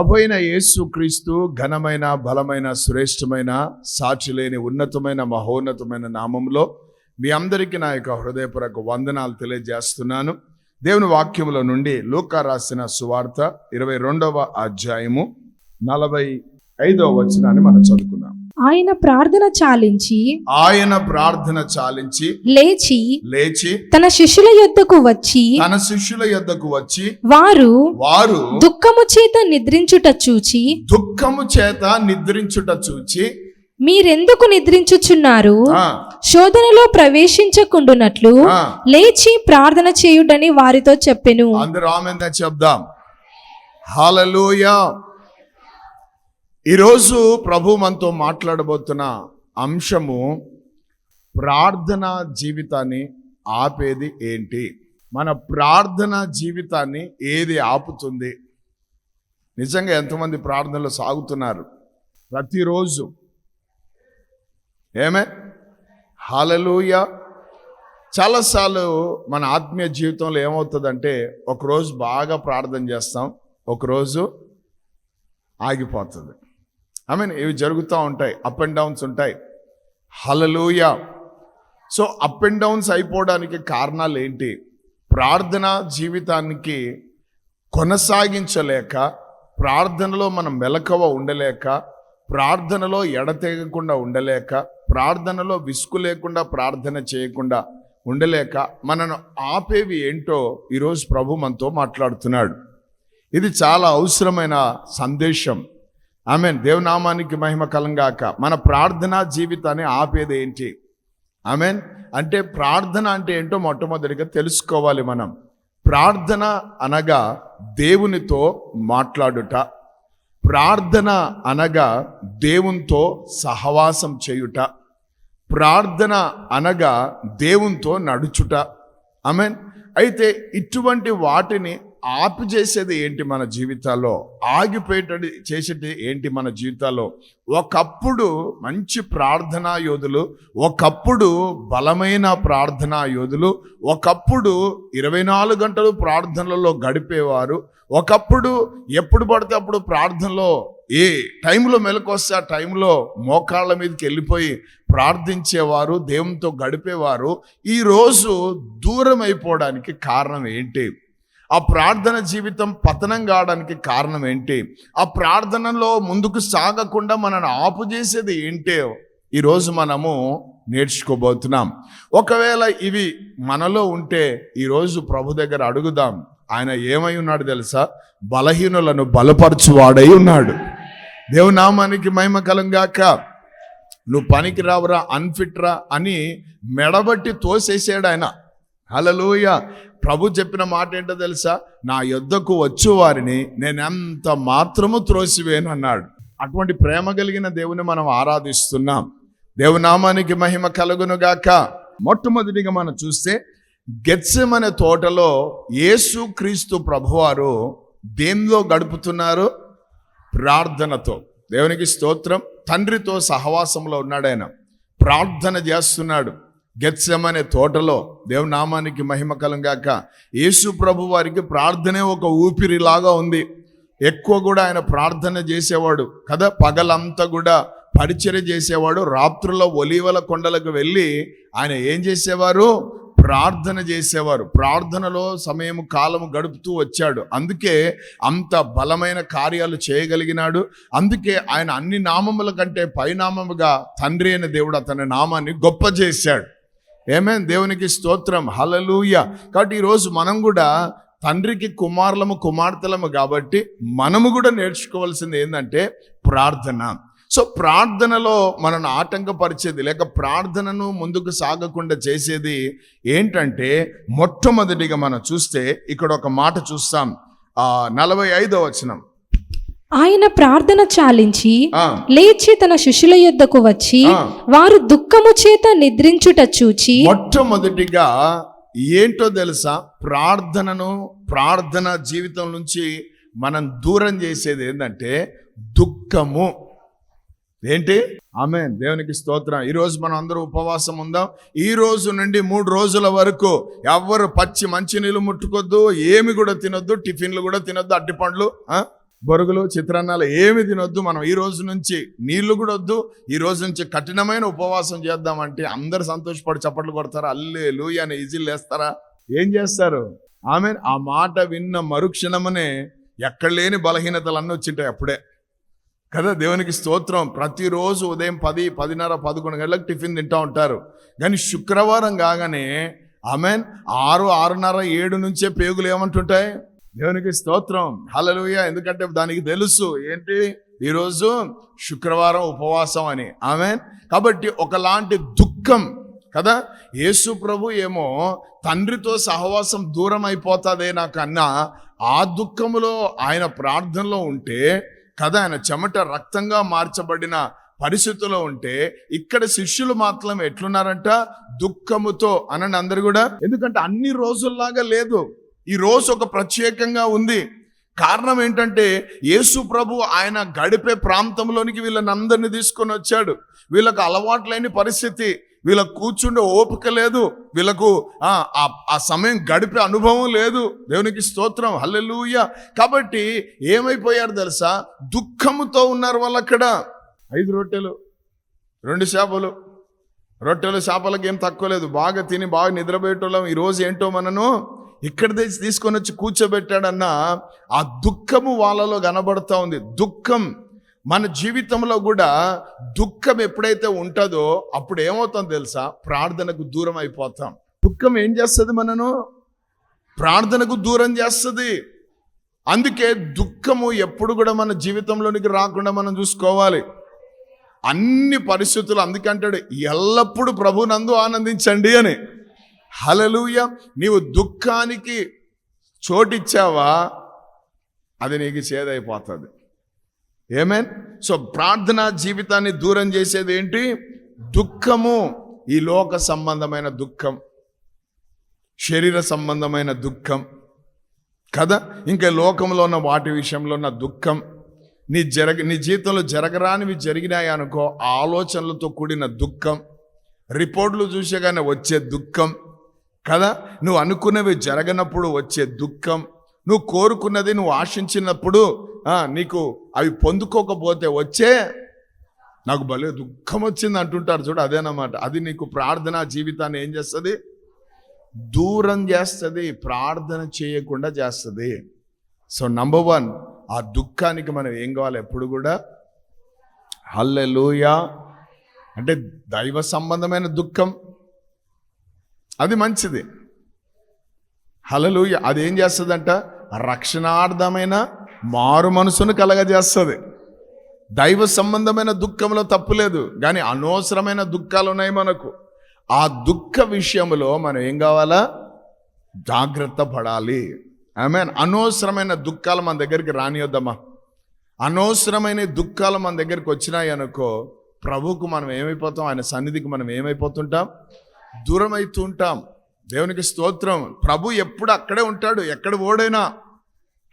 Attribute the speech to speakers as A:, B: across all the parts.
A: ప్రభు అయిన యేసు క్రీస్తు ఘనమైన బలమైన శ్రేష్టమైన సాక్షి లేని ఉన్నతమైన మహోన్నతమైన నామంలో మీ అందరికీ నా యొక్క హృదయపూర్వక వందనాలు తెలియజేస్తున్నాను. దేవుని వాక్యముల నుండి లూకా రాసిన సువార్త ఇరవై రెండవ అధ్యాయము నలభై ఐదవ వచనాన్ని మనం చదువుకుందాం.
B: ఆయన ప్రార్థన చాలించి
A: ఆయన ప్రార్థన చాలించి
B: లేచి
A: లేచి
B: తన శిష్యుల యొద్దకు వచ్చి
A: తన శిష్యుల యొద్దకు వచ్చి
B: వారు
A: వారు
B: దుఃఖము చేత నిద్రించుట చూచి
A: దుఃఖము చేత నిద్రించుట చూచి
B: మీరెందుకు నిద్రించుచున్నారు? శోధనలో ప్రవేశించకుండునట్లు లేచి ప్రార్థన చేయుడని వారితో చెప్పెను.
A: అందరూ ఆమెందా చెప్దాం. హాలలోయ ఈరోజు ప్రభు మనతో మాట్లాడబోతున్న అంశము ప్రార్థన జీవితాన్ని ఆపేది ఏంటి? మన ప్రార్థన జీవితాన్ని ఏది ఆపుతుంది? నిజంగా ఎంతమంది ప్రార్థనలు సాగుతున్నారు? ప్రతిరోజు. ఏమే? హలలుయ చాలాసార్లు మన ఆత్మీయ జీవితంలో ఏమవుతుందంటే ఒకరోజు బాగా ప్రార్థన చేస్తాం ఒకరోజు ఆగిపోతుంది. ఐ మీన్ ఇవి జరుగుతూ ఉంటాయి. అప్ అండ్ డౌన్స్ ఉంటాయి. హలలోయ సో అప్ అండ్ డౌన్స్ అయిపోవడానికి కారణాలు ఏంటి? ప్రార్థన జీవితానికి కొనసాగించలేక ప్రార్థనలో మనం మెలకువ ఉండలేక ప్రార్థనలో ఎడతెగకుండా ఉండలేక ప్రార్థనలో విసుగు లేకుండా ప్రార్థన చేయకుండా ఉండలేక మనను ఆపేవి ఏంటో ఈరోజు ప్రభు మనతో మాట్లాడుతున్నాడు. ఇది చాలా అవసరమైన సందేశం. ఆమె దేవనామానికి మహిమ కలంగాక. మన ప్రార్థనా జీవితాన్ని ఆపేది ఏంటి? ఆమెన్. అంటే ప్రార్థన అంటే ఏంటో మొట్టమొదటిగా తెలుసుకోవాలి మనం. ప్రార్థన అనగా దేవునితో మాట్లాడుట. ప్రార్థన అనగా దేవునితో సహవాసం చేయుట. ప్రార్థన అనగా దేవునితో నడుచుట. ఆమెన్. అయితే ఇటువంటి వాటిని ఆపి చేసేది ఏంటి మన జీవితాల్లో? ఆగిపోయేటది చేసేది ఏంటి మన జీవితాల్లో? ఒకప్పుడు మంచి ప్రార్థనా యోధులు ఒకప్పుడు బలమైన ప్రార్థనా యోధులు ఒకప్పుడు ఇరవై నాలుగు గంటలు ప్రార్థనలలో గడిపేవారు ఒకప్పుడు ఎప్పుడు పడితే అప్పుడు ప్రార్థనలో ఏ టైంలో మెలకొస్తే ఆ టైంలో మోకాళ్ళ మీదకి వెళ్ళిపోయి ప్రార్థించేవారు దేవునితో గడిపేవారు. ఈరోజు దూరం అయిపోవడానికి కారణం ఏంటి? ఆ ప్రార్థన జీవితం పతనం కావడానికి కారణం ఏంటి? ఆ ప్రార్థనలో ముందుకు సాగకుండా మనల్ని ఆపు చేసేది ఏంటో? ఈరోజు మనము నేర్చుకోబోతున్నాం. ఒకవేళ ఇవి మనలో ఉంటే ఈరోజు ప్రభు దగ్గర అడుగుదాం. ఆయన ఏమై ఉన్నాడు తెలుసా? బలహీనులను బలపరచువాడై ఉన్నాడు. దేవునామానికి మహిమ కలంగాక నువ్వు పనికి రావురా అన్ఫిట్ రా అని మెడబట్టి తోసేసాడు ఆయన. హలలోయ ప్రభు చెప్పిన మాట ఏంటో తెలుసా? నా యొద్దకు వచ్చు వారిని నేను ఎంత మాత్రము త్రోసివేను అన్నాడు. అటువంటి ప్రేమ కలిగిన దేవుని మనం ఆరాధిస్తున్నాం. దేవునామానికి మహిమ కలుగునుగాక మొట్టమొదటిగా మనం చూస్తే గెత్సమనే తోటలో యేసు క్రీస్తు ప్రభువారు దేనిలో గడుపుతున్నారు? ప్రార్థనతో. దేవునికి స్తోత్రం. తండ్రితో సహవాసంలో ఉన్నాడు ఆయన ప్రార్థన చేస్తున్నాడు. గెత్సెమనే తోటలో దేవునామానికి మహిమ కలంగాక యేసు ప్రభు వారికి ప్రార్థనే ఒక ఊపిరిలాగా ఉంది. ఎక్కువ కూడా ఆయన ప్రార్థన చేసేవాడు. కదా పగలంతా కూడా పరిచర్య చేసేవాడు. రాత్రుల్లో ఒలీవల కొండలకు వెళ్ళి ఆయన ఏం చేసేవారు? ప్రార్థన చేసేవారు. ప్రార్థనలో సమయం కాలము గడుపుతూ వచ్చాడు. అందుకే అంత బలమైన కార్యాలు చేయగలిగినాడు. అందుకే ఆయన అన్ని నామముల కంటే పైనామముగా తండ్రి అయిన దేవుడు అతని నామాన్ని గొప్ప చేశాడు. ఏమేం దేవునికి స్తోత్రం. హలలూయ కాబట్టి ఈరోజు మనం కూడా తండ్రికి కుమారులము కుమార్తెలము కాబట్టి మనము కూడా నేర్చుకోవాల్సింది ఏంటంటే ప్రార్థన. సో ప్రార్థనలో మనను ఆటంకపరిచేది లేక ప్రార్థనను ముందుకు సాగకుండా చేసేది ఏంటంటే మొట్టమొదటిగా మనం చూస్తే ఇక్కడ ఒక మాట చూస్తాం. నలభై ఐదో వచనం.
B: ఆయన ప్రార్థన చాలించి లేచి తన శిష్యుల యొద్దకు వచ్చి. వారు దుఃఖము చేత నిద్రించుట చూచి
A: మొట్టమొదటిగా ఏంటో తెలుసా? ప్రార్థనను ప్రార్థన జీవితం నుంచి మనం దూరం చేసేది ఏంటంటే దుఃఖము. ఏంటి? ఆమె దేవునికి స్తోత్రం. ఈ రోజు మనం అందరూ ఉపవాసం ఉందాం. ఈ రోజు నుండి మూడు రోజుల వరకు ఎవ్వరు పచ్చి మంచి నీళ్ళు ముట్టుకొద్దు ఏమి కూడా తినొద్దు టిఫిన్లు కూడా తినొద్దు అట్టి పండ్లు ఆ? బొరుగులు చిత్రాన్నాలు ఏమి తినొద్దు. మనం ఈ రోజు నుంచి నీళ్ళు కూడా వద్దు. ఈ రోజు నుంచి కఠినమైన ఉపవాసం చేద్దామంటే అందరు సంతోషపడి చప్పట్లు కొడతారా? అల్లే లూయ అని ఈజీలు వేస్తారా? ఏం చేస్తారు? ఆమె ఆ మాట విన్న మరుక్షణమనే ఎక్కడ లేని బలహీనతలు అన్నీ వచ్చింటాయి అప్పుడే. కదా దేవునికి స్తోత్రం. ప్రతిరోజు ఉదయం పది పదిన్నర పదకొండు గంటలకు టిఫిన్ తింటూ ఉంటారు. కానీ శుక్రవారం కాగానే ఆమెన్ ఆరు ఆరున్నర ఏడు నుంచే పేగులు ఏమంటుంటాయి? దేవునికి స్తోత్రం. హలలుయ ఎందుకంటే దానికి తెలుసు ఏంటి? ఈరోజు శుక్రవారం ఉపవాసం అని. ఆమె కాబట్టి ఒకలాంటి దుఃఖం కదా? యేసు ప్రభు ఏమో తండ్రితో సహవాసం దూరం అయిపోతుందే నాకన్నా ఆ దుఃఖములో ఆయన ప్రార్థనలో ఉంటే కదా? ఆయన చెమట రక్తంగా మార్చబడిన పరిస్థితిలో ఉంటే ఇక్కడ శిష్యులు మాత్రం ఎట్లున్నారంట? దుఃఖముతో అనండి అందరు కూడా. ఎందుకంటే అన్ని రోజుల్లాగా లేదు. ఈ రోజు ఒక ప్రత్యేకంగా ఉంది. కారణం ఏంటంటే యేసు ప్రభు ఆయన గడిపే ప్రాంతంలోనికి వీళ్ళని అందరినీ తీసుకొని వచ్చాడు. వీళ్ళకు అలవాట్లేని పరిస్థితి. వీళ్ళకు కూర్చుండే ఓపిక లేదు. వీళ్ళకు ఆ ఆ- సమయం గడిపే అనుభవం లేదు. దేవునికి స్తోత్రం. హల్లెలూయ. కాబట్టి ఏమైపోయారు తెలుసా? దుఃఖముతో ఉన్నారు వాళ్ళు అక్కడ ఐదు రొట్టెలు రెండు చేపలు. రొట్టెలు చేపలకి ఏం తక్కువ లేదు. బాగా తిని బాగా నిద్రపోయేటోళ్ళం. ఈరోజు ఏంటో మనను? ఇక్కడ తీసుకొని వచ్చి కూర్చోబెట్టాడన్న ఆ దుఃఖము వాళ్ళలో కనబడుతూ ఉంది. దుఃఖం మన జీవితంలో కూడా దుఃఖం ఎప్పుడైతే ఉంటుందో అప్పుడు ఏమవుతాం తెలుసా? ప్రార్థనకు దూరం అయిపోతాం. దుఃఖం ఏం చేస్తుంది మనను? ప్రార్థనకు దూరం చేస్తుంది. అందుకే దుఃఖము ఎప్పుడు కూడా మన జీవితంలోనికి రాకుండా మనం చూసుకోవాలి. అన్ని పరిస్థితులు అందుకంటాడు ఎల్లప్పుడూ ప్రభునందు ఆనందించండి అని. హలలుయ నీవు దుఃఖానికి చోటిచ్చావా? అది నీకు చేదైపోతుంది. ఏమేన్ సో ప్రార్థనా జీవితాన్ని దూరం చేసేది ఏంటి? దుఃఖము. ఈ లోక సంబంధమైన దుఃఖం. శరీర సంబంధమైన దుఃఖం. కదా? ఇంకా లోకంలో ఉన్న వాటి విషయంలో ఉన్న దుఃఖం. నీ జరగ నీ జీవితంలో జరగరానివి జరిగినాయి అనుకో ఆలోచనలతో కూడిన దుఃఖం. రిపోర్ట్లు చూసేగానే వచ్చే దుఃఖం. కదా? నువ్వు అనుకున్నవి జరగనప్పుడు వచ్చే దుఃఖం నువ్వు కోరుకున్నది నువ్వు ఆశించినప్పుడు నీకు అవి పొందుకోకపోతే వచ్చే నాకు భలే దుఃఖం వచ్చింది అంటుంటారు చూడు అదేనమాట. అది నీకు ప్రార్థన జీవితాన్ని ఏం చేస్తుంది? దూరం చేస్తుంది ప్రార్థన చేయకుండా చేస్తుంది. సో నంబర్ వన్ ఆ దుఃఖానికి మనం ఏం కావాలి ఎప్పుడు కూడా? హల్లెలూయా అంటే దైవ సంబంధమైన దుఃఖం. అది మంచిది. హలలుయ అదేం చేస్తుందంట? రక్షణార్థమైన మారు మనసును కలగజేస్తుంది. దైవ సంబంధమైన దుఃఖంలో తప్పులేదు కానీ అనవసరమైన దుఃఖాలు ఉన్నాయి మనకు. ఆ దుఃఖ విషయంలో మనం ఏం కావాలా? జాగ్రత్త పడాలి. ఆమె అనవసరమైన దుఃఖాలు మన దగ్గరికి రానియొద్దమ్మా. అనవసరమైన దుఃఖాలు మన దగ్గరికి వచ్చినాయి అనుకో ప్రభుకు మనం ఏమైపోతాం? ఆయన సన్నిధికి మనం ఏమైపోతుంటాం? దూరం అవుతుంటాం దేవునికి స్తోత్రం. ప్రభు ఎప్పుడు అక్కడే ఉంటాడు. ఎక్కడ ఓడైనా.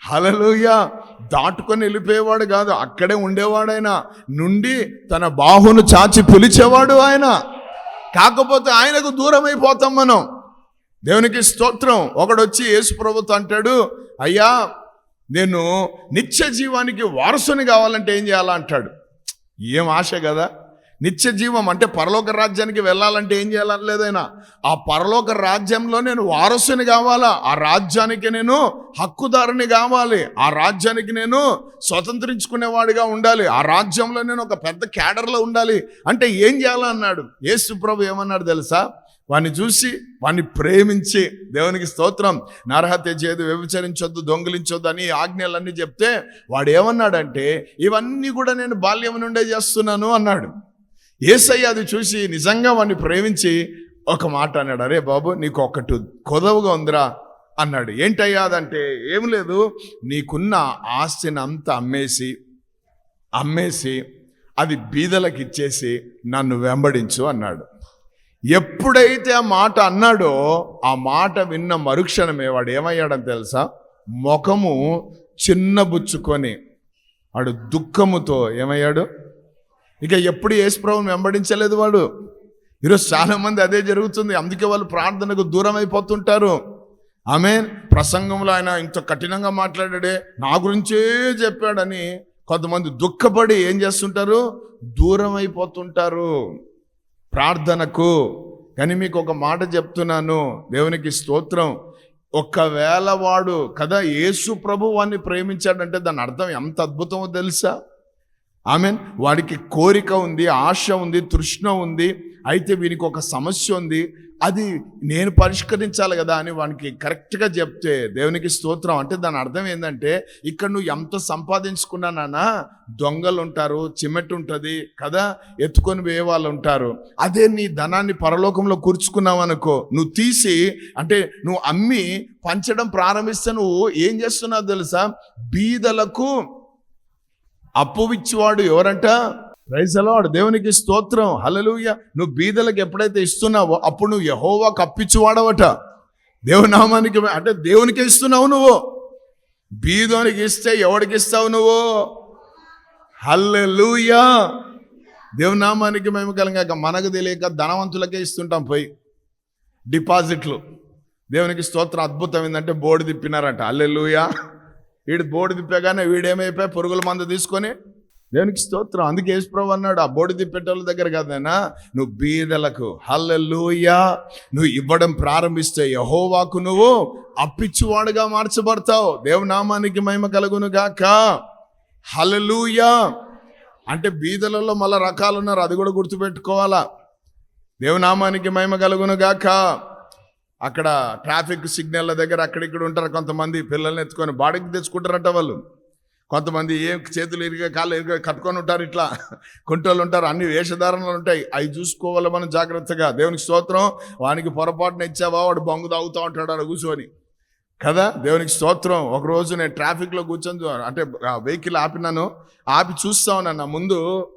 A: హలలుయ దాటుకొని వెళ్ళిపోయేవాడు కాదు. అక్కడే ఉండేవాడైనా. నుండి తన బాహును చాచి పిలిచేవాడు ఆయన. కాకపోతే ఆయనకు దూరం అయిపోతాం మనం. దేవునికి స్తోత్రం. ఒకడొచ్చి యేసు ప్రభుత్వం అంటాడు అయ్యా నేను నిత్య జీవానికి వారసుని కావాలంటే ఏం చేయాలా? అంటాడు. ఏం ఆశ కదా? నిత్య జీవం అంటే పరలోక రాజ్యానికి వెళ్ళాలంటే ఏం చేయాలని లేదైనా ఆ పరలోక రాజ్యంలో నేను వారసుని కావాలా? ఆ రాజ్యానికి నేను హక్కుదారుని కావాలి. ఆ రాజ్యానికి నేను స్వతంత్రించుకునేవాడిగా ఉండాలి. ఆ రాజ్యంలో నేను ఒక పెద్ద క్యాడర్లో ఉండాలి. అంటే ఏం చేయాలన్నాడు యేసు ప్రభు ఏమన్నాడు తెలుసా? వాడిని చూసి వాడిని ప్రేమించి దేవునికి స్తోత్రం. నరహత్య చేయదు వ్యభిచరించొద్దు దొంగిలించొద్దు అని ఆజ్ఞలన్నీ చెప్తే వాడు ఏమన్నాడంటే ఇవన్నీ కూడా నేను బాల్యం నుండే చేస్తున్నాను అన్నాడు. ఏసయ్య అది చూసి నిజంగా వాడిని ప్రేమించి ఒక మాట అన్నాడు. అరే బాబు నీకు ఒకటి కొదవగా ఉందిరా అన్నాడు. ఏంటయ్యా అదంటే ఏం లేదు నీకున్న ఆస్తిని అంతా అమ్మేసి అమ్మేసి అది బీదలకు ఇచ్చేసి నన్ను వెంబడించు అన్నాడు. ఎప్పుడైతే ఆ మాట అన్నాడో ఆ మాట విన్న మరుక్షణమే వాడు ఏమయ్యాడని తెలుసా? ముఖము చిన్నబుచ్చుకొని వాడు దుఃఖముతో ఏమయ్యాడు? ఇక ఎప్పుడు యేసుప్రభుని వెంబడించలేదు వాడు. ఈరోజు చాలామంది అదే జరుగుతుంది. అందుకే వాళ్ళు ప్రార్థనకు దూరం అయిపోతుంటారు ఆమె ప్రసంగంలో ఆయన ఇంత కఠినంగా మాట్లాడాడే. నా గురించే చెప్పాడని కొంతమంది దుఃఖపడి ఏం చేస్తుంటారు? దూరం అయిపోతుంటారు ప్రార్థనకు. కానీ మీకు ఒక మాట చెప్తున్నాను. దేవునికి స్తోత్రం. ఒకవేళ వాడు కదా యేసు ప్రభు వాడిని ప్రేమించాడంటే దాని అర్థం ఎంత అద్భుతమో తెలుసా? ఆమెన్. వాడికి కోరిక ఉంది ఆశ ఉంది తృష్ణ ఉంది అయితే వీనికి ఒక సమస్య ఉంది. అది నేను పరిష్కరించాలి కదా అని వానికి కరెక్ట్గా చెప్తే దేవునికి స్తోత్రం. అంటే దాని అర్థం ఏంటంటే ఇక్కడ నువ్వు ఎంత సంపాదించుకున్నా నాన్న దొంగలు ఉంటారు చిమెట్ ఉంటుంది కదా ఎత్తుకొని పోయే వాళ్ళు ఉంటారు. అదే నీ ధనాన్ని పరలోకంలో కూర్చుకున్నావు అనుకో నువ్వు తీసి అంటే నువ్వు అమ్మి పంచడం ప్రారంభిస్తే నువ్వు ఏం చేస్తున్నావు తెలుసా? బీదలకు అప్పు ఇచ్చేవాడు ఎవరంట? రైసలవాడు దేవునికి స్తోత్రం. హలలుయ నువ్వు బీదలకు ఎప్పుడైతే ఇస్తున్నావో అప్పుడు నువ్వు యహోవాకు అప్పిచ్చువాడవట దేవునామానికి అంటే దేవునికి ఇస్తున్నావు నువ్వు. బీదోనికి ఇస్తే ఎవడికి ఇస్తావు నువ్వు? హల్లెలూయా. దేవునామానికి మేము కలగాక మనకు తెలియక ధనవంతులకే ఇస్తుంటాం పోయి. డిపాజిట్లు. దేవునికి స్తోత్రం అద్భుతం. ఏంటంటే బోర్డు తిప్పినారంట. అల్లెలుయా వీడు బోర్డు తిప్పగానే వీడేమైపోయి పురుగుల మందు తీసుకొని దేవునికి స్తోత్రం. అందుకే యేసుప్రభు అన్నాడు ఆ బోడి తిప్పేటోళ్ళ దగ్గర కాదైనా నువ్వు బీదలకు హల్లెలూయా నువ్వు ఇవ్వడం ప్రారంభిస్తే యహోవాకు నువ్వు అప్పిచ్చువాడుగా మార్చబడతావు. దేవునామానికి మహిమ కలుగును గాక. హల్లెలూయా. అంటే బీదలలో మళ్ళీ రకాలు ఉన్నారు అది కూడా గుర్తుపెట్టుకోవాలా? దేవునామానికి మహిమ కలుగును గాక. అక్కడ ట్రాఫిక్ సిగ్నల్ల దగ్గర అక్కడిక్కడ ఉంటారు కొంతమంది పిల్లల్ని ఎత్తుకొని బాడీకి తెచ్చుకుంటారట వాళ్ళు. కొంతమంది ఏం చేతులు ఇరిగా కాళ్ళు ఇరిగా కట్టుకొని ఉంటారు ఇట్లా. కుంటోళ్ళు ఉంటారు అన్ని వేషధారణలు ఉంటాయి. అవి చూసుకోవాలి మనం జాగ్రత్తగా. దేవునికి స్తోత్రం వానికి పొరపాటున ఇచ్చావా వాడు బొంగు తాగుతూ ఉంటాడు అక్కడ కూర్చొని. కదా దేవునికి స్తోత్రం. ఒకరోజు నేను ట్రాఫిక్లో కూర్చొని అంటే వెహికల్ ఆపినాను. ఆపి చూస్తా ఉన్నాను నా ముందు.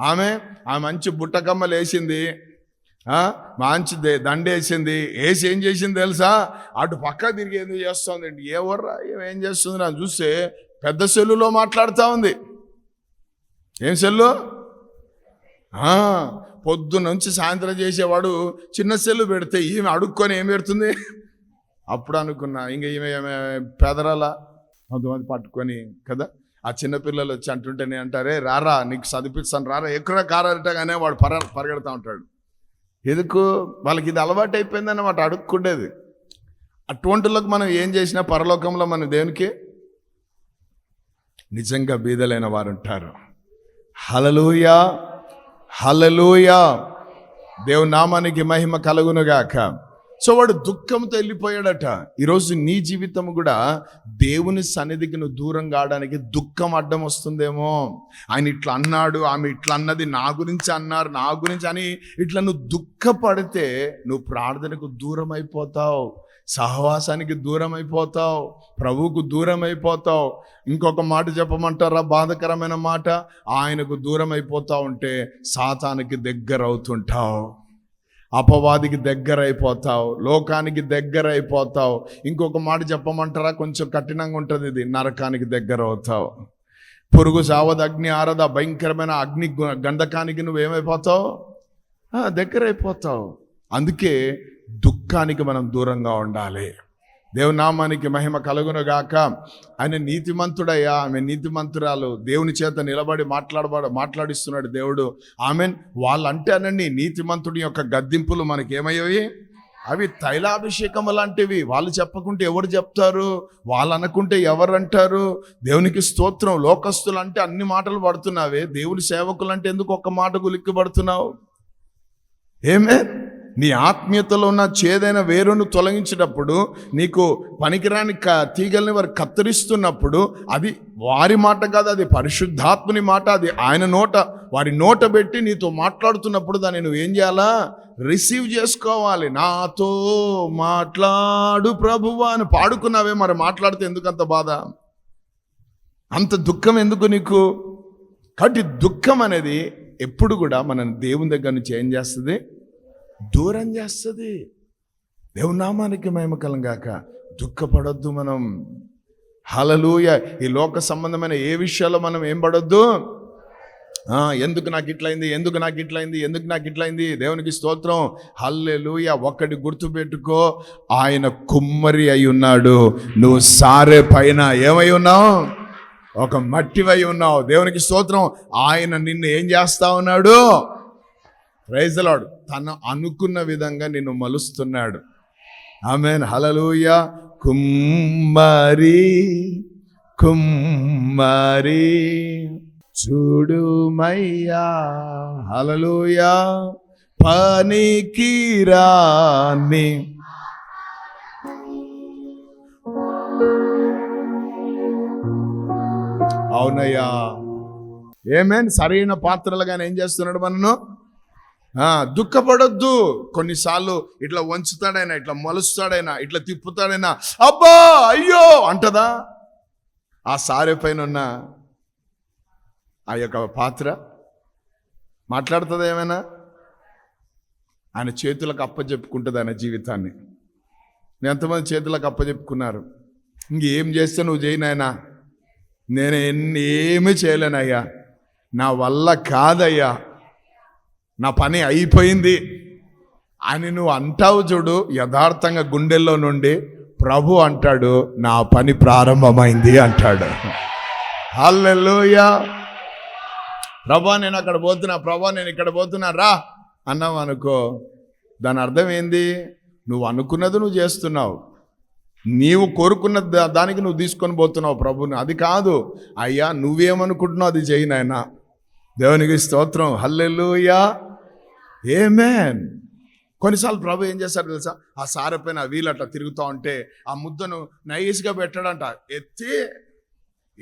A: ఆమె ఆ మంచి బుట్టకమ్మలు వేసింది మంచి దండేసింది. దండ వేసింది వేసి ఏం చేసింది తెలుసా? అటు పక్క తిరిగి ఎందుకు ఏ ఎవర్రా ఏం చేస్తుంది? నాకు చూస్తే పెద్ద సెల్లులో మాట్లాడుతూ ఉంది. ఏం సెల్లు? పొద్దున్న నుంచి సాయంత్రం చేసేవాడు చిన్న సెల్లు పెడితే ఈమె అడుక్కొని ఏం పెడుతుంది? అప్పుడు అనుకున్నా ఇంక ఈమె ఈమె పేదరాల? కొంతమంది పట్టుకొని కదా? ఆ చిన్నపిల్లలు వచ్చి అంటుంటేనే అంటారే రారా నీకు చదివిస్తాను రారా ఎక్కడ కానీ వాడు పర పరిగెడతా ఉంటాడు. ఎందుకు? వాళ్ళకి ఇది అలవాటు అయిపోయిందని వాటి అడుక్కుండేది. అటువంటిలోకి మనం ఏం చేసినా పరలోకంలో మన దేవునికి నిజంగా బీదలైన వారు ఉంటారు హలలుయా హలలుయా దేవు నామానికి మహిమ కలుగునుగాక. సో వాడు దుఃఖంతో వెళ్ళిపోయాడట. ఈరోజు నీ జీవితం కూడా దేవుని సన్నిధికి నువ్వు దూరం కావడానికి దుఃఖం అడ్డం వస్తుందేమో. ఆయన ఇట్లా అన్నాడు ఆమె ఇట్లా అన్నది నా గురించి అన్నారు నా గురించి అని ఇట్లా నువ్వు దుఃఖపడితే నువ్వు ప్రార్థనకు దూరం అయిపోతావు సహవాసానికి దూరం అయిపోతావు ప్రభువుకు దూరం అయిపోతావు ఇంకొక మాట చెప్పమంటారా? బాధకరమైన మాట. ఆయనకు దూరం అయిపోతా ఉంటే సాతానికి దగ్గర అవుతుంటావు అపవాదికి దగ్గర అయిపోతావు లోకానికి దగ్గర ఇంకొక మాట చెప్పమంటారా? కొంచెం కఠినంగా ఉంటుంది ఇది. నరకానికి దగ్గర అవుతావు పురుగు సావద అగ్ని ఆరద భయంకరమైన అగ్ని గంధకానికి నువ్వేమైపోతావు? దగ్గరైపోతావు. దగ్గర అయిపోతావు అందుకే దుఃఖానికి మనం దూరంగా ఉండాలి. దేవునామానికి మహిమ కలుగునుగాక. ఆయన నీతిమంతుడయ్యా. ఆమె నీతిమంతురాలు. దేవుని చేత నిలబడి మాట్లాడబడ మాట్లాడిస్తున్నాడు దేవుడు. ఆమెన్. వాళ్ళంటే అనండి నీతిమంతుడి యొక్క గద్దింపులు మనకి ఏమయ్యాయి అవి తైలాభిషేకం లాంటివి. వాళ్ళు చెప్పకుంటే ఎవరు చెప్తారు? వాళ్ళు అనుకుంటే ఎవరు అంటారు దేవునికి స్తోత్రం. లోకస్తులు అంటే అన్ని మాటలు పడుతున్నావే. దేవుని సేవకులు అంటే ఎందుకు ఒక్క మాట గులిక్కి పడుతున్నావు? ఏమే నీ ఆత్మీయతలో ఉన్న చేదైన వేరును తొలగించినప్పుడు నీకు పనికిరాని క తీగల్ని వారు కత్తిరిస్తున్నప్పుడు అది వారి మాట కాదు అది పరిశుద్ధాత్మని మాట అది ఆయన నోట వారి నోట పెట్టి నీతో మాట్లాడుతున్నప్పుడు దాన్ని నువ్వు ఏం చేయాలా? రిసీవ్ చేసుకోవాలి. నాతో మాట్లాడు ప్రభువా అని పాడుకున్నావే మరి మాట్లాడితే ఎందుకు అంత బాధ? అంత దుఃఖం ఎందుకు నీకు? కాబట్టి దుఃఖం అనేది ఎప్పుడు కూడా మనం దేవుని దగ్గర నుంచి ఏం చేస్తుంది? దూరం చేస్తుంది. దేవునామానికి నామానికి గాక దుఃఖపడొద్దు మనం. హలలుయ ఈ లోక సంబంధమైన ఏ విషయాల్లో మనం ఏం పడొద్దు? ఎందుకు నాకు ఇట్లయింది? ఎందుకు నాకు ఇట్లయింది? ఎందుకు నాకు ఇట్లయింది? దేవునికి స్తోత్రం. హల్లెలూయ. ఒక్కటి గుర్తుపెట్టుకో ఆయన కుమ్మరి అయి ఉన్నాడు. నువ్వు సారే పైన ఏమై ఉన్నావు? ఒక మట్టివై ఉన్నావు. దేవునికి స్తోత్రం. ఆయన నిన్ను ఏం చేస్తా ఉన్నాడు? ప్రైజలాడు తను అనుకున్న విధంగా నిన్ను మలుస్తున్నాడు. ఆమెన్ హలలుయ కుమ్మరి కుమ్మరి. చూడుమయ్యా హలలుయ పనికి రాని అవునయ్యా. ఏమేన్ సరైన పాత్రలుగానే ఏం చేస్తున్నాడు మనను? దుఃఖపడొద్దు. కొన్నిసార్లు ఇట్లా వంచుతాడైనా ఇట్లా మలుస్తాడైనా ఇట్లా తిప్పుతాడైనా అబ్బా అయ్యో అంటదా? ఆ సారె పైన ఉన్న ఆ యొక్క పాత్ర మాట్లాడుతుంది ఏమైనా? ఆయన చేతులకు అప్పచెప్పుకుంటుంది ఆయన జీవితాన్ని. ఎంతమంది చేతులకు అప్పచెప్పుకున్నారు ఇంకేం చేస్తే నువ్వు చేయనాయనా నేను ఎన్ని ఏమీ చేయలేనయ్యా. నా వల్ల కాదయ్యా. నా పని అయిపోయింది అని నువ్వు అంటావు చూడు యథార్థంగా గుండెల్లో నుండి ప్రభు అంటాడు నా పని ప్రారంభమైంది అంటాడు. హల్లెలూయా. ప్రభా నేను అక్కడ పోతున్నా ప్రభా నేను ఇక్కడ పోతున్నా రా అన్నావు అనుకో. దాని అర్థం ఏంది? నువ్వు అనుకున్నది నువ్వు చేస్తున్నావు. నీవు కోరుకున్న దా- దానికి నువ్వు తీసుకొని పోతున్నావు ప్రభుని. అది కాదు. అయ్యా నువ్వేమనుకుంటున్నావు అది చేయనాయనా దేవునికి స్తోత్రం. హల్లెలుయా. ఏమేన్ కొన్నిసార్లు ప్రభు ఏం చేస్తాడు తెలుసా? ఆ సార పైన వీలు అట్లా తిరుగుతూ ఉంటే ఆ ముద్దను నైస్గా పెట్టాడంట. ఎత్తి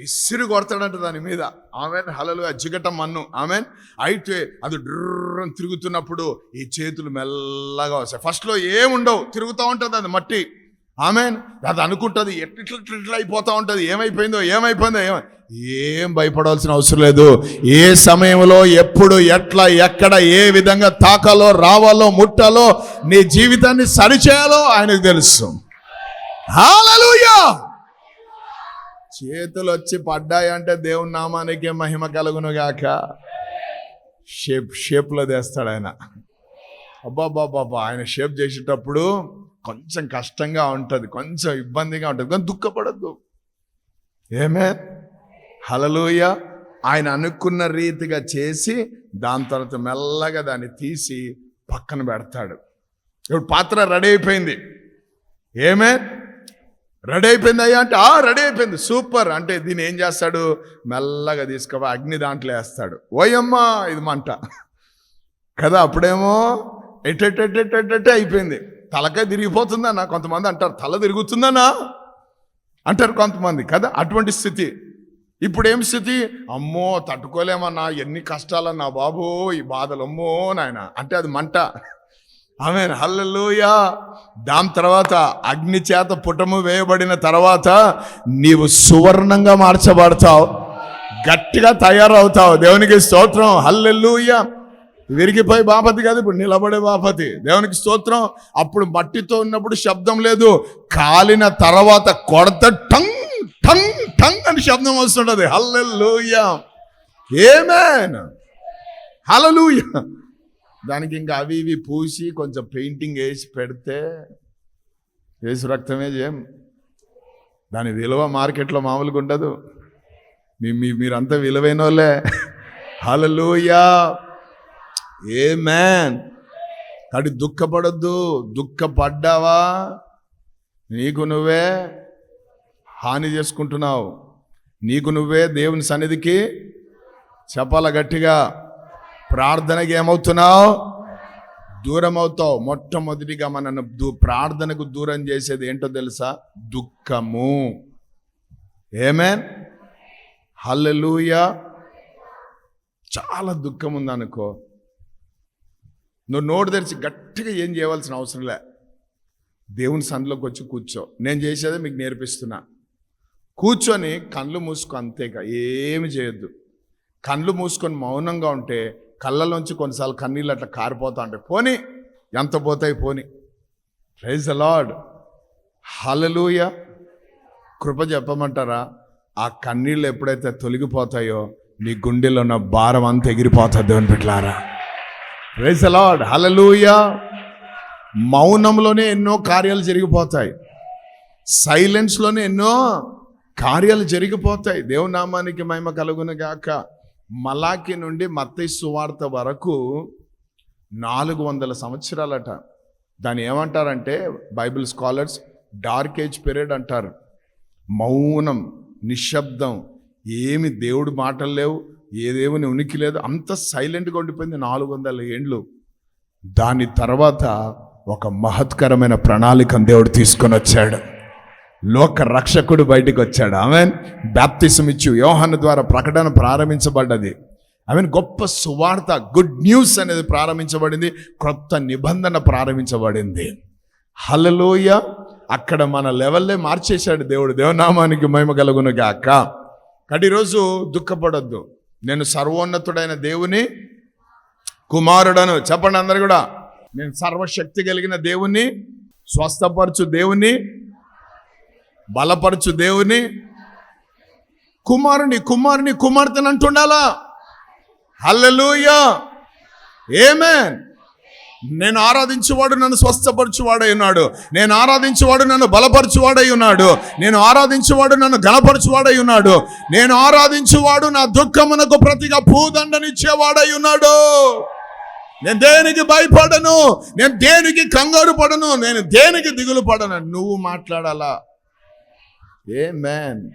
A: ఇసిరి కొడతాడంట దాని మీద. ఆమెన్ హలలు జిగట మన్ను. ఆమెన్ అయితే అది డ్రని తిరుగుతున్నప్పుడు ఈ చేతులు మెల్లగా వస్తాయి. ఫస్ట్లో ఏముండవు. తిరుగుతూ ఉంటుంది అది మట్టి. ఆమె అది అనుకుంటుంది. ఎట్లా ఇట్లా అయిపోతూ ఉంటుంది. ఏమైపోయిందో ఏమైపోయిందో ఏమై ఏం భయపడాల్సిన అవసరం లేదు. ఏ సమయంలో ఎప్పుడు ఎట్లా ఎక్కడ ఏ విధంగా తాకాలో రావాలో ముట్టాలో నీ జీవితాన్ని సరిచేయాలో ఆయనకు తెలుసు. హల్లెలూయా చేతులు వచ్చి పడ్డాయంటే దేవుని నామానికి మహిమ కలుగును గాక షేప్ షేప్లో తెస్తాడు ఆయన. అబ్బాబ్బాబ్బా ఆయన షేప్ చేసేటప్పుడు కొంచెం కష్టంగా ఉంటుంది కొంచెం ఇబ్బందిగా ఉంటుంది కానీ దుఃఖపడద్దు. ఏమే? హలలోయ ఆయన అనుకున్న రీతిగా చేసి దాని తర్వాత మెల్లగా దాన్ని తీసి పక్కన పెడతాడు. ఇప్పుడు పాత్ర రెడీ అయిపోయింది. ఏమే? రెడీ అయిపోయింది అయ్యా అంటే ఆ రెడీ అయిపోయింది. సూపర్. అంటే దీన్ని ఏం చేస్తాడు? మెల్లగా తీసుకుపోయి అగ్ని దాంట్లో వేస్తాడు. ఓయమ్మా ఇది మంట. కదా అప్పుడేమో ఎట్టెట్టెట్టెట్టెట్టే అయిపోయింది. తలకాయ తిరిగిపోతుందన్నా. కొంతమంది అంటారు తల తిరుగుతుందన్నా? అంటారు కొంతమంది కదా? అటువంటి స్థితి. ఇప్పుడు ఏం స్థితి? అమ్మో తట్టుకోలేమన్నా. ఎన్ని కష్టాలన్నా బాబు ఈ బాధలు అమ్మో నాయన. అంటే అది మంట. ఆమె హల్లెలూయా. దాని తర్వాత అగ్ని చేత పుటము వేయబడిన తర్వాత నీవు సువర్ణంగా మార్చబడతావు. గట్టిగా తయారవుతావు. దేవునికి స్తోత్రం. హల్లెలూయా. విరిగిపోయి బాపతి కాదు ఇప్పుడు నిలబడే బాపతి. దేవునికి స్తోత్రం. అప్పుడు మట్టితో ఉన్నప్పుడు శబ్దం లేదు. కాలిన తర్వాత కొడత టంగ్ టంగ్ టంగ్ అని శబ్దం వస్తుంటుంది. హల్లెలూయా. ఏమేన్? హల్లెలూయా. దానికి ఇంకా అవి ఇవి పూసి కొంచెం పెయింటింగ్ వేసి పెడితే వేసి రక్తమే చేయం దాని విలువ మార్కెట్లో మామూలుగా ఉండదు. మీ మీ మీరంతా విలువైన వాళ్ళే హలలుయా ఏ మ్యాన్ కాబట్టి దుఃఖపడద్దు. దుఃఖపడ్డావా? నీకు నువ్వే హాని చేసుకుంటున్నావు. నీకు నువ్వే దేవుని సన్నిధికి చెప్పాల గట్టిగా? ప్రార్థనకి ఏమవుతున్నావు? దూరం అవుతావు మొట్టమొదటిగా మనను దూ ప్రార్థనకు దూరం చేసేది ఏంటో తెలుసా? దుఃఖము. ఏమేన్ హల్లెలూయా చాలా దుఃఖం ఉందనుకో నువ్వు నోటు తెరిచి గట్టిగా ఏం చేయవలసిన అవసరం లే. దేవుని సందులోకి వచ్చి కూర్చో. నేను చేసేదే మీకు నేర్పిస్తున్నా. కూర్చొని కళ్ళు మూసుకో అంతేగా. ఏమి చేయొద్దు. కళ్ళు మూసుకొని మౌనంగా ఉంటే కళ్ళలోంచి కొన్నిసార్లు కన్నీళ్ళు అట్లా కారిపోతా ఉంటాయి. పోని. ఎంత పోతాయి పోని. ప్రైజ్ అలాడ్ హలలుయ కృప చెప్పమంటారా? ఆ కన్నీళ్ళు ఎప్పుడైతే తొలగిపోతాయో నీ గుండెలో ఉన్న భారం అంతా ఎగిరిపోతుంది దేవుని పెట్టారా ప్రైజ్ అలాడ్ హలలుయా మౌనంలోనే ఎన్నో కార్యాలు జరిగిపోతాయి. సైలెన్స్లోనే ఎన్నో కార్యాలు జరిగిపోతాయి. దేవునామానికి మహిమ కలుగును గాక. మలాకి నుండి మత్తయి సువార్త వరకు నాలుగు వందల సంవత్సరాలట. దాన్ని ఏమంటారంటే bible scholars dark age period అంటారు. మౌనం నిశ్శబ్దం ఏమి దేవుడు మాటలు లేవు. ఏ దేవుని ఉనికి లేదు. అంత సైలెంట్గా ఉండిపోయింది నాలుగు వందల ఏండ్లు. దాని తర్వాత ఒక మహత్కరమైన ప్రణాళికను దేవుడు తీసుకొని వచ్చాడు. లోక రక్షకుడు బయటికి వచ్చాడు. ఆమె బ్యాప్తిసం ఇచ్చు యోహాను ద్వారా ప్రకటన ప్రారంభించబడ్డది. ఆమె గొప్ప సువార్త గుడ్ న్యూస్ అనేది ప్రారంభించబడింది. క్రొత్త నిబంధన ప్రారంభించబడింది. హలలోయ అక్కడ మన లెవెల్లే మార్చేశాడు దేవుడు. దేవనామానికి మహిమ కలుగును గాక. కాబట్టి ఈరోజు దుఃఖపడొద్దు. నేను సర్వోన్నతుడైన దేవుని కుమారుడను. చెప్పండి అందరు కూడా. నేను సర్వశక్తి కలిగిన దేవుని స్వస్థపరచు దేవుని బలపరచు దేవుని కుమారుని కుమారుని కుమార్తెను అంటుండాలా? హల్లెలూయా. ఏమేన్ నేను ఆరాధించేవాడు నన్ను స్వస్థపరచువాడై ఉన్నాడు. నేను ఆరాధించేవాడు నన్ను బలపరచువాడై ఉన్నాడు. నేను ఆరాధించేవాడు నన్ను గణపరచువాడై ఉన్నాడు. నేను ఆరాధించేవాడు నా దుఃఖమునకు ప్రతిగా పూదండనిచ్చేవాడై ఉన్నాడు. నేను దేనికి భయపడను? నేను దేనికి కంగారు పడను? నేను దేనికి దిగులు పడను? నువ్వు మాట్లాడాలా? ఏ మ్యాన్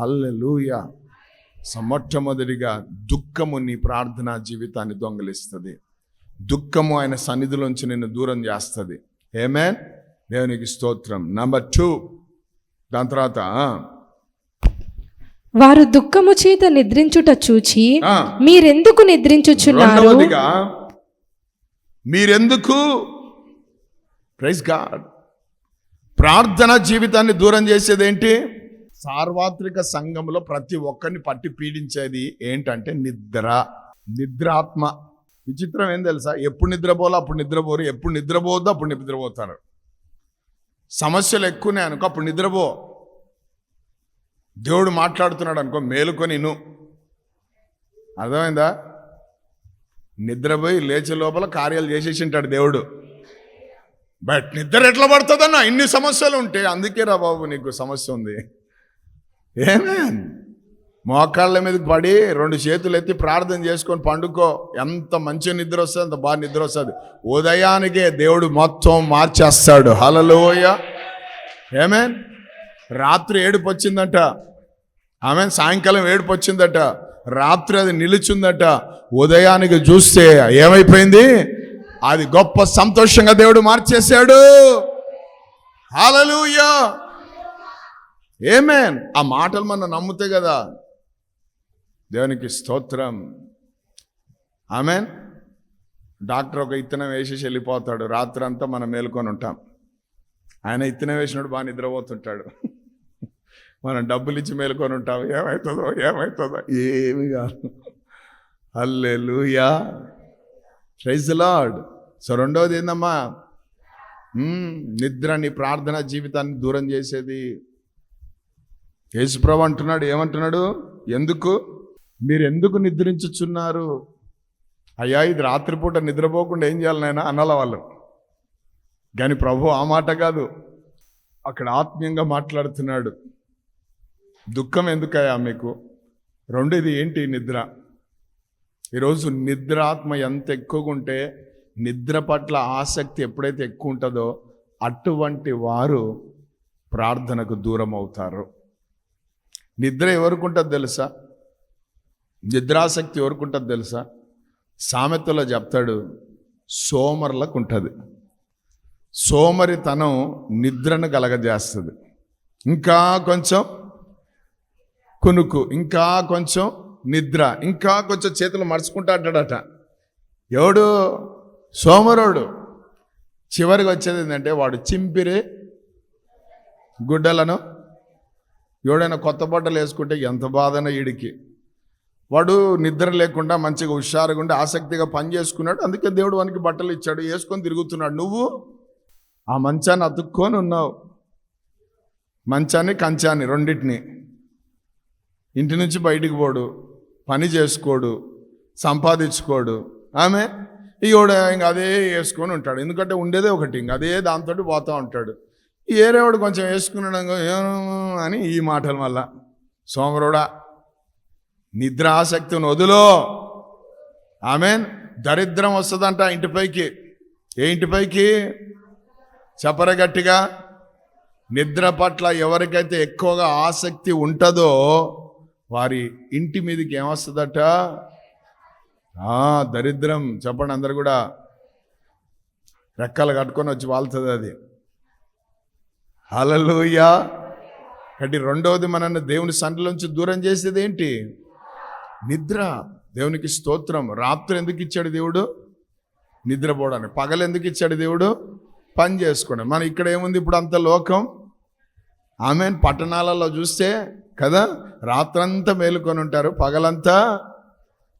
A: హల్లెలూయా సో మొట్టమొదటిగా దుఃఖము నీ ప్రార్థనా జీవితాన్ని దొంగలిస్తుంది. దుఃఖము ఆయన సన్నిధిలోంచి నిన్ను దూరం చేస్తుంది. ఏమేన్ దేవునికి స్తోత్రం. నంబర్ టూ దాని తర్వాత
B: వారు దుఃఖము చేత నిద్రించుట చూచి మీరెందుకు నిద్రించుచున్నారు?
A: మీరెందుకు? ప్రైజ్ గాడ్ ప్రార్థన జీవితాన్ని దూరం చేసేది ఏంటి సార్వత్రిక సంఘంలో ప్రతి ఒక్కరిని పట్టి పీడించేది ఏంటంటే నిద్ర. నిద్రాత్మ విచిత్రం ఏం తెలుసా? ఎప్పుడు నిద్రపోలో అప్పుడు నిద్రపోరు ఎప్పుడు నిద్రపోవద్దు అప్పుడు నిద్రపోతారు. సమస్యలు ఎక్కువనే అనుకో అప్పుడు నిద్రపో. దేవుడు మాట్లాడుతున్నాడు అనుకో మేలుకొని ను అర్థమైందా? నిద్రపోయి లేచే లోపల కార్యాలు చేసేసి ఉంటాడు దేవుడు. బట్ నిద్ర ఎట్లా పడుతుందన్న? ఇన్ని సమస్యలు ఉంటాయి అందుకే రా బాబు నీకు సమస్య ఉంది. ఏమే? మోకాళ్ళ మీదకి పడి రెండు చేతులు ఎత్తి ప్రార్థన చేసుకొని పండుకో. ఎంత మంచి నిద్ర వస్తుంది అంత బాగా నిద్ర వస్తుంది. ఉదయానికే దేవుడు మొత్తం మార్చేస్తాడు. హలలోయ ఏమే రాత్రి ఏడుపు వచ్చిందంట. ఆమె సాయంకాలం ఏడుపు వచ్చిందట. రాత్రి అది నిలిచిందట. ఉదయానికి చూస్తే ఏమైపోయింది? అది గొప్ప సంతోషంగా దేవుడు మార్చేశాడు. హాలలుయా ఏమేన్ ఆ మాటలు మనం నమ్ముతే కదా దేవునికి స్తోత్రం. ఆమెన్. డాక్టర్ ఒక ఇత్తనం వేసేసి వెళ్ళిపోతాడు. రాత్రి అంతా మనం మేల్కొని ఉంటాం. ఆయన ఇత్తనం వేసినప్పుడు బాగా నిద్రపోతుంటాడు. మనం డబ్బులు ఇచ్చి మేలుకొని ఉంటాం. ఏమవుతుందో ఏమవుతుందో ఏమి కాదు. అల్లే లూయా ప్రైజ్ లార్డ్. సో రెండవది ఏందమ్మా? నిద్ర నీ ప్రార్థన జీవితాన్ని దూరం చేసేది. యేసుప్రభు అంటున్నాడు. ఏమంటున్నాడు? ఎందుకు? మీరు ఎందుకు నిద్రించుచున్నారు? అయ్యా ఇది రాత్రిపూట నిద్రపోకుండా ఏం చేయాలి నాయన? అనాల వాళ్ళు కానీ ప్రభు ఆ మాట కాదు. అక్కడ ఆత్మీయంగా మాట్లాడుతున్నాడు. దుఃఖం ఎందుకయ్యా మీకు? రెండోది ఏంటి నిద్ర? ఈరోజు నిద్ర ఆత్మ ఎంత ఎక్కువగా ఉంటే నిద్ర పట్ల ఆసక్తి ఎప్పుడైతే ఎక్కువ ఉంటుందో అటువంటి వారు ప్రార్థనకు దూరం అవుతారు నిద్ర ఎవరికి ఉంటుంది తెలుసా? నిద్రాసక్తి ఎవరికి ఉంటుంది తెలుసా? సామెతలో చెప్తాడు సోమరులకు ఉంటుంది సోమరితనం నిద్రను కలగజేస్తుంది. ఇంకా కొంచెం కొనుక్కు ఇంకా కొంచెం నిద్ర ఇంకా కొంచెం చేతులు మడుచుకుంటా అంటాడట. ఎవడు? సోమరుడు. చివరికి వచ్చేది ఏంటంటే వాడు చింపిరి గుడ్డలను ఎవడైనా కొత్త బట్టలు వేసుకుంటే ఎంత బాధన ఈడికి. వాడు నిద్ర లేకుండా మంచిగా హుషారుగా ఉండి ఆసక్తిగా పని చేసుకున్నాడు. అందుకే దేవుడు వానికి బట్టలు ఇచ్చాడు. వేసుకొని తిరుగుతున్నాడు. నువ్వు ఆ మంచాన్ని అతుక్కొని ఉన్నావు. మంచాన్ని కంచాన్ని రెండింటిని. ఇంటి నుంచి బయటికి పోడు. పని చేసుకోడు. సంపాదించుకోడు. ఆమె ఈవిడ ఇంక అదే వేసుకొని ఉంటాడు. ఎందుకంటే ఉండేదే ఒకటి. ఇంక అదే దాంతో పోతూ ఉంటాడు. ఏరేవాడు కొంచెం వేసుకున్నాడు అని ఈ మాటల వల్ల సోమరుడా నిద్ర ఆసక్తిని వదులో. ఆమెన్. దరిద్రం వస్తుందంట ఇంటిపైకి ఏ ఇంటిపైకి చెప్పర గట్టిగా. నిద్ర పట్ల ఎవరికైతే ఎక్కువగా ఆసక్తి ఉంటుందో వారి ఇంటి మీదకి ఏమొస్తుందట? దరిద్రం. చెప్పండి అందరు కూడా. రెక్కలు కట్టుకొని వచ్చి వాళ్తుంది అది. హలలుయా కాబట్టి రెండవది మనల్ని దేవుని సంటలోంచి దూరం చేసేది ఏంటి? నిద్ర. దేవునికి స్తోత్రం. రాత్రి ఎందుకు ఇచ్చాడు దేవుడు? నిద్రపోవడానికి పగలు ఎందుకు ఇచ్చాడు దేవుడు? పని చేసుకోండి మన ఇక్కడ ఏముంది? ఇప్పుడు అంత లోకం. ఆమె పట్టణాలలో చూస్తే కదా రాత్రంతా మేలుకొని ఉంటారు. పగలంతా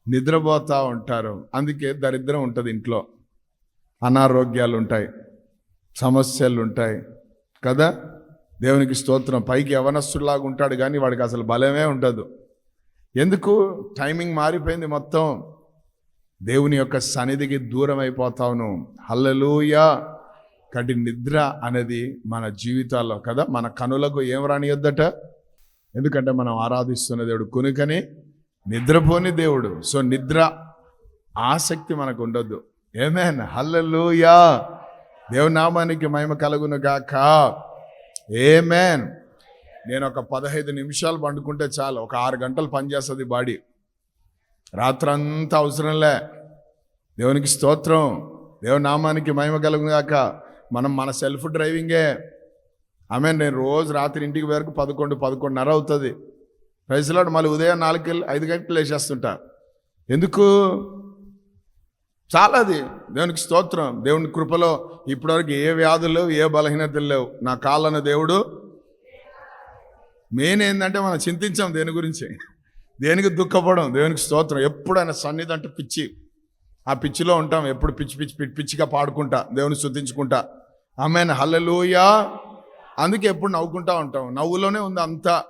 A: నిద్రపోతూ ఉంటారు. అందుకే దరిద్రం ఉంటుంది ఇంట్లో. అనారోగ్యాలు ఉంటాయి. సమస్యలు ఉంటాయి. కదా? దేవునికి స్తోత్రం. పైకి యవనస్తులాగా ఉంటాడు కానీ వాడికి అసలు బలమే ఉండదు. ఎందుకు? టైమింగ్ మారిపోయింది మొత్తం. దేవుని యొక్క సన్నిధికి దూరం అయిపోతావును. హల్లెలూయా. కటి నిద్ర అనేది మన జీవితాల్లో కదా మన కనులకు ఏం రానియొద్దట? ఎందుకంటే మనం ఆరాధిస్తున్న దేవుడు కొనుకని నిద్రపోని దేవుడు. సో నిద్ర ఆసక్తి మనకు ఉండొద్దు. Amen hallelujah. దేవునామానికి మహిమ కలుగును గాక. ఏమేన్ నేను ఒక పదహైదు నిమిషాలు పండుకుంటే చాలు. ఒక ఆరు గంటలు పనిచేస్తుంది బాడీ. రాత్రంతా అవసరంలే. దేవునికి స్తోత్రం. దేవుని నామానికి మహిమ కలుగుగాక మనం మన సెల్ఫ్ డ్రైవింగే. ఆమె నేను రోజు రాత్రి ఇంటికి వరకు పదకొండు పదకొండున్నర అవుతుంది. ప్రైజ్లాడు మళ్ళీ ఉదయం నాలుగు ఐదు గంటలు వేసేస్తుంటా ఎందుకు? చాలా అది దేవునికి స్తోత్రం. దేవుని కృపలో ఇప్పటివరకు ఏ వ్యాధులు ఏ బలహీనతలు లేవు. నా కాళ్ళను దేవుడు మెయిన్ ఏంటంటే మనం చింతించాం దేని గురించి. దేనికి దుఃఖపడం దేవునికి స్తోత్రం. ఎప్పుడైనా సన్నిధి అంటే పిచ్చి. ఆ పిచ్చిలో ఉంటాం ఎప్పుడు పిచ్చి పిచ్చి పిచ్చి పిచ్చిగా పాడుకుంటా దేవుని స్తుతించుకుంటా. ఆమెను. హల్లెలూయా. అందుకే ఎప్పుడు నవ్వుకుంటా ఉంటాం. నవ్వులోనే ఉంది అంతా.